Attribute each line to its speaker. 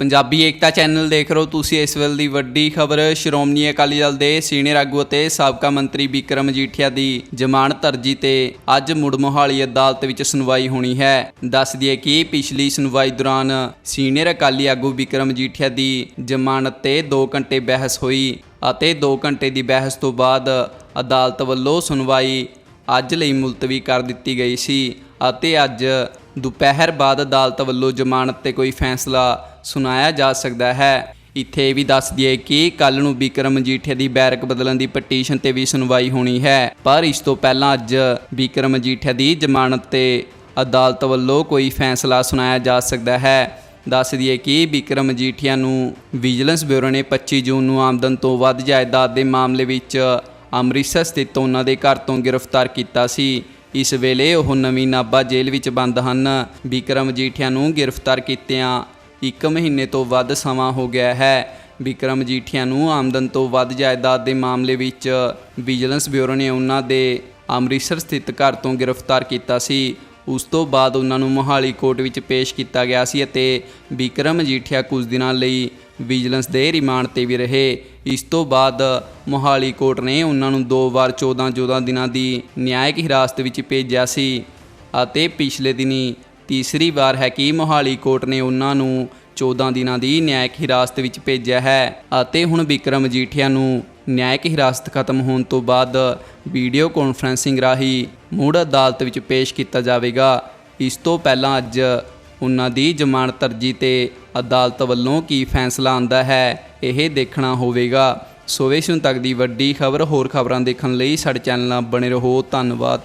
Speaker 1: ਪੰਜਾਬੀ ਏਕਤਾ channel ਦੇਖ ਰਹੇ ਹੋ ਤੁਸੀਂ ਇਸ ਵੇਲੇ ਦੀ ਵੱਡੀ ਖਬਰ। ਸ਼੍ਰੋਮਣੀ ਅਕਾਲੀ ਦਲ ਦੇ ਸੀਨੀਅਰ ਆਗੂ ਅਤੇ ਸਾਬਕਾ ਮੰਤਰੀ ਬਿਕਰਮ ਮਜੀਠੀਆ ਦੀ ਜ਼ਮਾਨਤ ਅਰਜੀ ਤੇ ਅੱਜ ਮੁੜ ਮੋਹਾਲੀ ਅਦਾਲਤ ਵਿੱਚ ਸੁਣਵਾਈ ਹੋਣੀ ਹੈ। ਦੱਸ ਦਈਏ ਕਿ ਪਿਛਲੀ ਸੁਣਵਾਈ ਦੌਰਾਨ ਸੀਨੀਅਰ ਅਕਾਲੀ ਆਗੂ ਬਿਕਰਮ ਮਜੀਠੀਆ ਦੀ ਜ਼ਮਾਨਤ ਤੇ 2 ਘੰਟੇ ਬਹਿਸ ਹੋਈ ਅਤੇ 2 ਘੰਟੇ ਦੀ ਬਹਿਸ ਤੋਂ ਬਾਅਦ ਅਦਾਲਤ ਵੱਲੋਂ ਸੁਣਵਾਈ ਅੱਜ ਲਈ ਮੁਲਤਵੀ ਕਰ ਦਿੱਤੀ ਗਈ ਸੀ ਅਤੇ ਅੱਜ ਦੁਪਹਿਰ ਬਾਅਦ ਅਦਾਲਤ ਵੱਲੋਂ ਜ਼ਮਾਨਤ ਤੇ ਕੋਈ ਫੈਸਲਾ ਸੁਣਾਇਆ ਜਾ ਸਕਦਾ ਹੈ। ਇੱਥੇ ਇਹ ਵੀ ਦੱਸ ਦਈਏ ਕਿ ਕੱਲ ਨੂੰ ਬਿਕਰਮ ਮਜੀਠੀਆ ਦੀ ਬੈਰਕ ਬਦਲਣ ਦੀ ਪਟੀਸ਼ਨ ਤੇ ਵੀ ਸੁਣਵਾਈ ਹੋਣੀ ਹੈ। ਪਰ ਇਸ ਤੋਂ ਪਹਿਲਾਂ ਅੱਜ ਬਿਕਰਮ ਮਜੀਠੀਆ ਦੀ ਜ਼ਮਾਨਤ ਤੇ ਅਦਾਲਤ ਵੱਲੋਂ ਕੋਈ ਫੈਸਲਾ ਸੁਣਾਇਆ ਜਾ ਸਕਦਾ ਹੈ। ਦੱਸ ਦਈਏ ਕਿ ਬਿਕਰਮ ਮਜੀਠੀਆ ਨੂੰ ਵਿਜੀਲੈਂਸ ਬਿਊਰੋ ਨੇ 25 ਜੂਨ ਨੂੰ ਆਮਦਨ ਤੋਂ ਵੱਧ ਜਾਇਦਾਦ ਦੇ ਮਾਮਲੇ ਵਿੱਚ ਅੰਮ੍ਰਿਤਸਰ ਸਥਿਤ ਉਹਨਾਂ ਦੇ ਘਰ ਤੋਂ ਗ੍ਰਿਫਤਾਰ ਕੀਤਾ ਸੀ। ਇਸ ਵੇਲੇ ਉਹ ਨਵੀਂ ਨਾਭਾ ਜੇਲ੍ਹ ਵਿੱਚ ਬੰਦ ਹਨ। ਬਿਕਰਮ ਜੀਠਿਆ ਨੂੰ ਗ੍ਰਿਫਤਾਰ ਕੀਤਿਆਂ ਇੱਕ ਮਹੀਨੇ ਤੋਂ ਵੱਧ ਸਮਾਂ ਹੋ ਗਿਆ ਹੈ। ਬਿਕਰਮ ਜੀਠਿਆ ਨੂੰ ਆਮਦਨ ਤੋਂ ਵੱਧ ਜਾਇਦਾਦ ਦੇ ਮਾਮਲੇ ਵਿੱਚ ਵਿਜੀਲੈਂਸ ਬਿਊਰੋ ਨੇ ਉਹਨਾਂ ਦੇ ਅੰਮ੍ਰਿਤਸਰ ਸਥਿਤ ਘਰ ਤੋਂ ਗ੍ਰਿਫਤਾਰ ਕੀਤਾ ਸੀ। ਉਸ ਤੋਂ ਬਾਅਦ ਉਹਨਾਂ ਨੂੰ ਮੋਹਾਲੀ ਕੋਰਟ ਵਿੱਚ ਪੇਸ਼ ਕੀਤਾ ਗਿਆ ਸੀ ਅਤੇ ਬਿਕਰਮ ਜੀਠਿਆ ਕੁਝ ਦਿਨਾਂ ਲਈ ਵਿਜੀਲੈਂਸ ਦੇ ਰਿਮਾਂਡ ਤੇ ਵੀ ਰਹੇ। ਇਸ ਤੋਂ ਬਾਅਦ ਮੋਹਾਲੀ ਕੋਰਟ ਨੇ ਉਹਨਾਂ ਨੂੰ ਦੋ ਵਾਰ 14 14 ਦਿਨਾਂ ਦੀ ਨਿਆਇਕ ਹਿਰਾਸਤ ਵਿੱਚ ਭੇਜਿਆ ਸੀ ਅਤੇ ਪਿਛਲੇ ਦਿਨੀ ਤੀਸਰੀ ਵਾਰ ਹੈ ਕਿ ਮੋਹਾਲੀ ਕੋਰਟ ਨੇ ਉਹਨਾਂ ਨੂੰ 14 ਦਿਨਾਂ ਦੀ ਨਿਆਇਕ ਹਿਰਾਸਤ ਵਿੱਚ ਭੇਜਿਆ ਹੈ ਅਤੇ ਹੁਣ ਬਿਕਰਮ ਜੀਠੀਆ ਨੂੰ ਨਿਆਇਕ ਹਿਰਾਸਤ ਖਤਮ ਹੋਣ ਤੋਂ ਬਾਅਦ ਵੀਡੀਓ ਕਾਨਫਰੈਂਸਿੰਗ ਰਾਹੀਂ ਮੁੜ ਅਦਾਲਤ ਵਿੱਚ ਪੇਸ਼ ਕੀਤਾ ਜਾਵੇਗਾ। ਇਸ ਤੋਂ ਪਹਿਲਾਂ ਅੱਜ ਉਹਨਾਂ ਦੀ ਜ਼ਮਾਨਤ ਅਰਜੀ ਤੇ ਅਦਾਲਤ ਵੱਲੋਂ ਕੀ ਫੈਸਲਾ ਆਂਦਾ ਹੈ, ਇਹ ਦੇਖਣਾ ਹੋਵੇਗਾ। ਸੋ ਵੇਸ਼ ਤੱਕ ਦੀ ਵੱਡੀ ਖਬਰ, ਹੋਰ ਖਬਰਾਂ ਦੇਖਣ ਲਈ ਸਾਡੇ ਚੈਨਲ ਨਾਲ ਬਣੇ ਰਹੋ। ਧੰਨਵਾਦ।